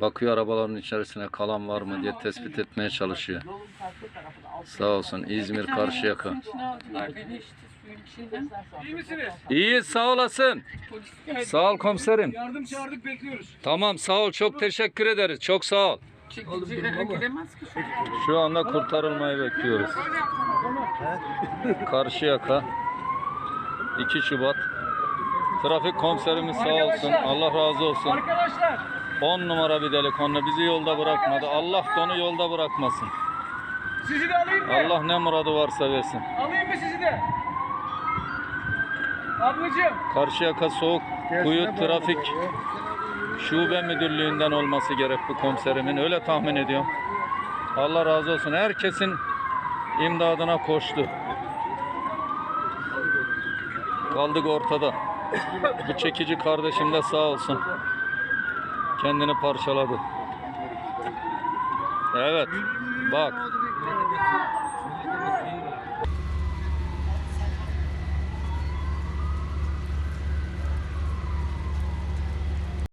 Bakıyor arabaların içerisine kalan var mı diye tespit etmeye çalışıyor. Sağ olsun İzmir Karşıyaka. İyi sağ olasın. Sağ ol komiserim. Yardım çağırdık bekliyoruz. Tamam sağ ol çok teşekkür ederiz. Çok sağ ol. Şu anda kurtarılmayı bekliyoruz. Karşıyaka 2 Şubat Trafik komiserimiz sağ olsun. Allah razı olsun. Arkadaşlar 10 numara bir delikanlı bizi yolda bırakmadı. Allah da onu yolda bırakmasın. sizi de alayım mı? Allah ne muradı varsa versin. Alayım mı sizi de? Ablacığım Karşıyaka Soğuk Kuyu Trafik Şube Müdürlüğü'nden olması gerek bu komiserimin. Öyle tahmin ediyorum. Allah razı olsun. Herkesin imdadına koştu. Kaldık ortada. Bu çekici kardeşim de sağ olsun. Kendini parçaladı. Evet. Bak.